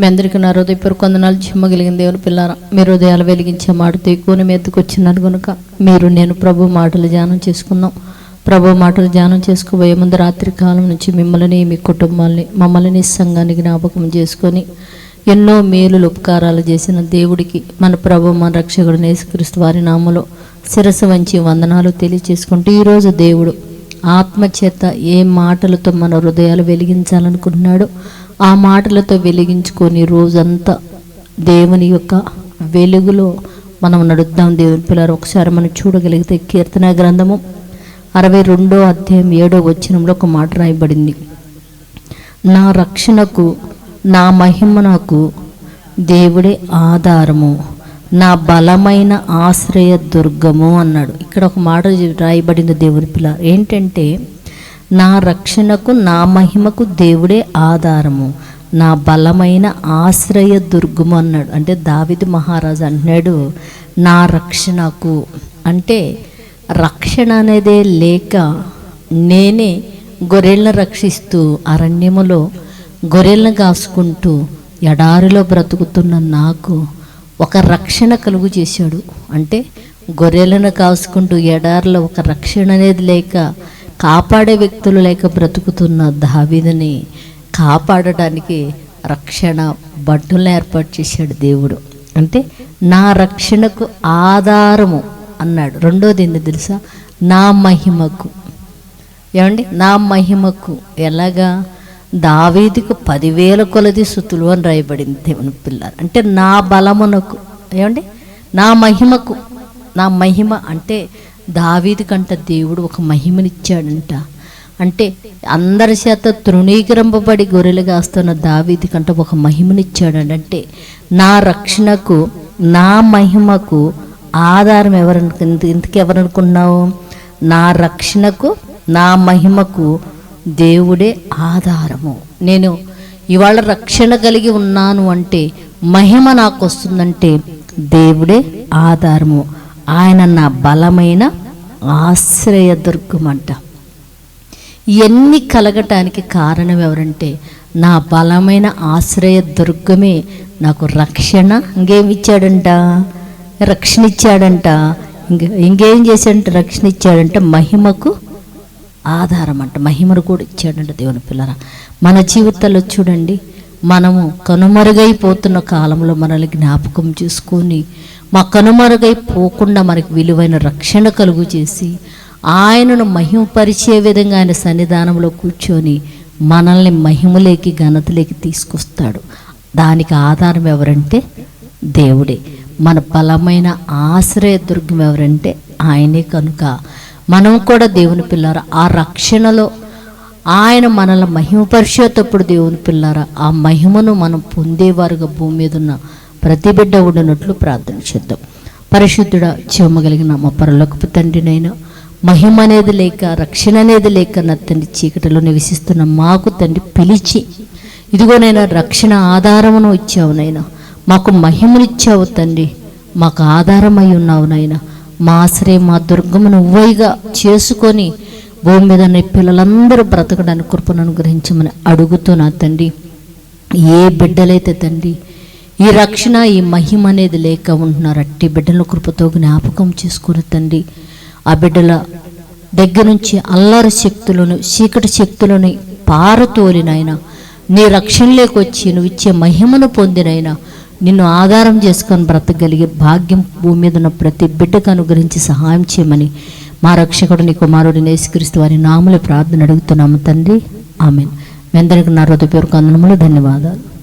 మీ అందరికీ నా హృదయపూర్వక వందనాలు చిమ్మగలిగిన దేవుని పిల్లారా మీ హృదయాలు వెలిగించే మాటతో ఎక్కువ మీదకి వచ్చినారు కనుక మీరు నేను ప్రభు మాటలు ధ్యానం చేసుకుందాం. ప్రభు మాటలు ధ్యానం చేసుకోబోయే ముందు రాత్రి కాలం నుంచి మిమ్మల్ని మీ కుటుంబాల్ని మమ్మల్ని సంఘాన్ని జ్ఞాపకం చేసుకొని ఎన్నో మేలులు ఉపకారాలు చేసిన దేవుడికి మన ప్రభు మన రక్షకుడు నేసుక్రీస్తు వారి నామలో శిరస వంచి వందనాలు తెలియచేసుకుంటూ ఈరోజు దేవుడు ఆత్మచేత ఏ మాటలతో మన హృదయాలు వెలిగించాలనుకుంటున్నాడో ఆ మాటలతో వెలిగించుకొని రోజంతా దేవుని యొక్క వెలుగులో మనం నడుద్దాం. దేవుని పిల్లలు ఒకసారి మనం చూడగలిగితే కీర్తన గ్రంథము అరవై రెండో అధ్యాయం ఏడో వచ్చినంలో ఒక మాట రాయబడింది. నా రక్షణకు నా మహిమనకు దేవుడే ఆధారము. నా బలమైన ఆశ్రయ దుర్గము అన్నాడు. ఇక్కడ ఒక మాట రాయబడింది దేవుని పిల్ల ఏంటంటే నా రక్షణకు నా మహిమకు దేవుడే ఆధారము. నా బలమైన ఆశ్రయ దుర్గము అన్నాడు. అంటే దావిది మహారాజు అంటున్నాడు నా రక్షణకు. అంటే రక్షణ అనేదే లేక నేనే గొర్రెలను రక్షిస్తూ అరణ్యములో గొర్రెలను కాసుకుంటూ ఎడారిలో బ్రతుకుతున్న నాకు ఒక రక్షణ కలుగు చేశాడు. అంటే గొర్రెలను కాసుకుంటూ ఎడారిలో ఒక రక్షణ అనేది లేక కాపాడే వ్యక్తులు లేక బ్రతుకుతున్న దావిదని కాపాడడానికి రక్షణ బడ్డులను ఏర్పాటు చేశాడు దేవుడు. అంటే నా రక్షణకు ఆధారము అన్నాడు. రెండోది ఏంటి తెలుసా? నా మహిమకు. ఏమండి? నా మహిమకు. ఎలాగా? దావేదికు పదివేల కొలది సుతులు అని రాయబడింది దేవుని పిల్లలు. అంటే నా బలమునకు ఏమండి? నా మహిమకు నా మహిమ అంటే దావీది కంట దేవుడు ఒక మహిమనిచ్చాడంట. అంటే అందరి చేత తృణీకరింపబడి గొర్రెలు కాస్తున్న దావీది కంట ఒక మహిమనిచ్చాడంట. అంటే నా రక్షణకు నా మహిమకు ఆధారం ఎవరు ఇంతకెవరనుకున్నావు నా రక్షణకు నా మహిమకు దేవుడే ఆధారము. నేను ఇవాళ రక్షణ కలిగి ఉన్నాను అంటే మహిమ నాకు వస్తుందంటే దేవుడే ఆధారము. ఆయన నా బలమైన ఆశ్రయ దుర్గమంట ఇవన్నీ కలగటానికి కారణం ఎవరంటే నా బలమైన ఆశ్రయ దుర్గమే నాకు రక్షణ ఇంకేమిచ్చాడంట? రక్షణ ఇచ్చాడంట. ఇంకా ఇంకేం చేశాడంటే? రక్షణ ఇచ్చాడంట. మహిమకు ఆధారం అంట. మహిమను కూడా ఇచ్చాడంట దేవుని పిల్లరా. మన జీవితాల్లో చూడండి మనము కనుమరుగైపోతున్న కాలంలో మనల్ని జ్ఞాపకం చేసుకొని మా కనుమరుగైపోకుండా మనకు విలువైన రక్షణ కలుగు చేసి ఆయనను మహిమపరిచే విధంగా ఆయన సన్నిధానంలో కూర్చొని మనల్ని మహిమలేకి ఘనతలేకి తీసుకొస్తాడు. దానికి ఆధారం ఎవరంటే దేవుడే. మన బలమైన ఆశ్రయ దుర్గం ఎవరంటే ఆయనే కనుక. మనం కూడా దేవుని పిల్లారా ఆ రక్షణలో ఆయన మనల్ని మహిమపరిచేటప్పుడు దేవుని పిల్లారా ఆ మహిమను మనం పొందేవారుగా భూమి మీద ఉన్న ప్రతి బిడ్డ ఉండనట్లు ప్రార్థన చేద్దాం. పరిశుద్ధుడ చెమ్మగలిగిన మా పరలోకపు తండ్రినైనా మహిమ అనేది లేక రక్షణ అనేది లేక నా తండ్రి చీకటిలో నివసిస్తున్న మాకు తండ్రి పిలిచి ఇదిగోనైనా రక్షణ ఆధారమును ఇచ్చావు నైనా మాకు మహిమనిచ్చావు తండ్రి మాకు ఆధారమై ఉన్నావు నాయనా మా ఆశ్రయం మా దుర్గమును నువ్వైగా చేసుకొని భూమి మీద ఉన్న పిల్లలందరూ బ్రతకడానికి కృపను అనుగ్రహించమని అడుగుతూ నా తండ్రి ఏ బిడ్డలైతే తండ్రి ఈ రక్షణ ఈ మహిమ అనేది లేక ఉంటున్నారు అట్టి బిడ్డల కృపతో జ్ఞాపకం చేసుకుని తండ్రి ఆ బిడ్డల దగ్గర నుంచి అల్లరి శక్తులను చీకటి శక్తులను పారతోలినైనా నీ రక్షణలోకి వచ్చి నువ్వు ఇచ్చే మహిమను పొందినైనా నిన్ను ఆధారం చేసుకొని బ్రతకగలిగే భాగ్యం భూమి మీద ఉన్న ప్రతి బిడ్డకు అనుగ్రహించి సహాయం చేయమని మా రక్షకుడు నీ కుమారుడు నేసుక్రీస్తు వారి నాములు ప్రార్థన అడుగుతున్నాము తండ్రి. ఆమె మీ అందరికీ నా హృదయపూర్వక అందనములు ధన్యవాదాలు.